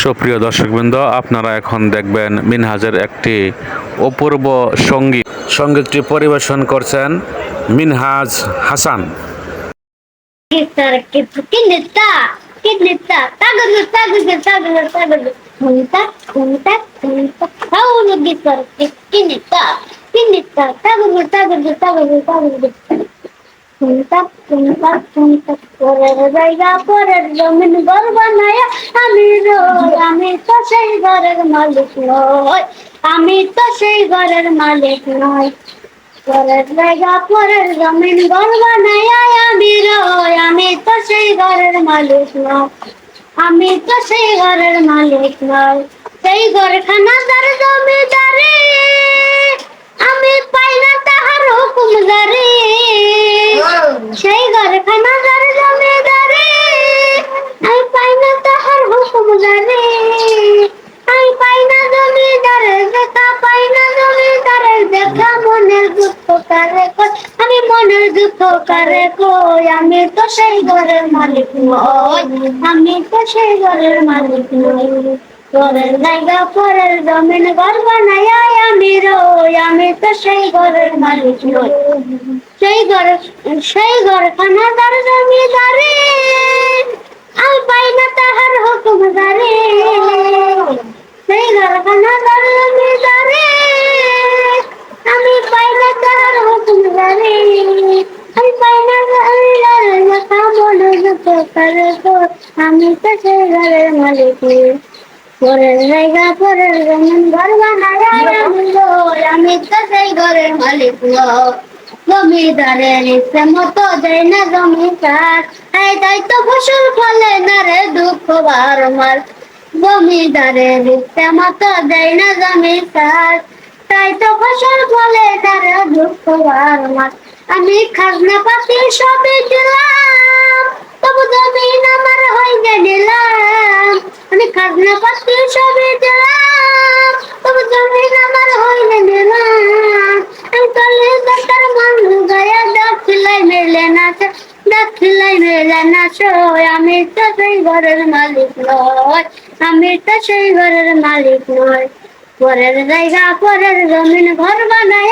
সুপ্রিয় দর্শকবৃন্দ আপনারা এখন দেখবেন মিনহাজের একটি অপূর্ব সংগীত সঙ্গীতটি পরিবেশন করছেন Minhaj Hasan. Kunta kunta kunta পরের জায়গা, পরের জমিন ঘর বানায়া আমি রই, আমি তো সেই ঘরের মালিক নই, আমি তো সেই ঘরের মালিক নই। পরের জায়গা, পরের জমিন ঘর বানায়া আমি রই, আমি তো সেই ঘরের মালিক নয় আমি তো সেই ঘরের মালিক নয় সেই ঘরখানা তার জমিদারি, আমি পাই না কারে কই? আমি তো সেই ঘরের মালিক নই। আমি তো সেই ঘরের মালিক নই। ঘরের জায়গা পরের জমিন, ঘর বানায় আমি রই। আমি তো সেই ঘরের মালিক নই। সেই ঘরে, সেই ঘর খানা তার জমিদারি। আমি তো সেই ঘরের মালিক পরের জায়গা পরের জমিন ঘর বানায় আমি তো সেই ঘরের মালিক জমিদারের ইচ্ছে মতো দেয় না জমিদার এই তাই তো ফসল ফলে না রে দুঃখ বারমার জমিদারের ইচ্ছে মতো দেয় না জমিদার তাই তো ফসল ফলে না রে দুঃখ বারমার আমি খাজনা পাতি সবই দিলাম, তবু জমিন আমার হয়ে দিলাম। আমি খাজনা পাতি সবই দিলাম, তবু জমিন আমার হয়ে দিলাম। আমি চলে দরকার মানুষ গায়া দখিলাই মেলে না দখিলাই মেলে না সই আমি তো সেই ঘরের মালিক নয় আমি তো সেই ঘরের মালিক নয় পরের জায়গা, পরের জমিন ঘর বানায়।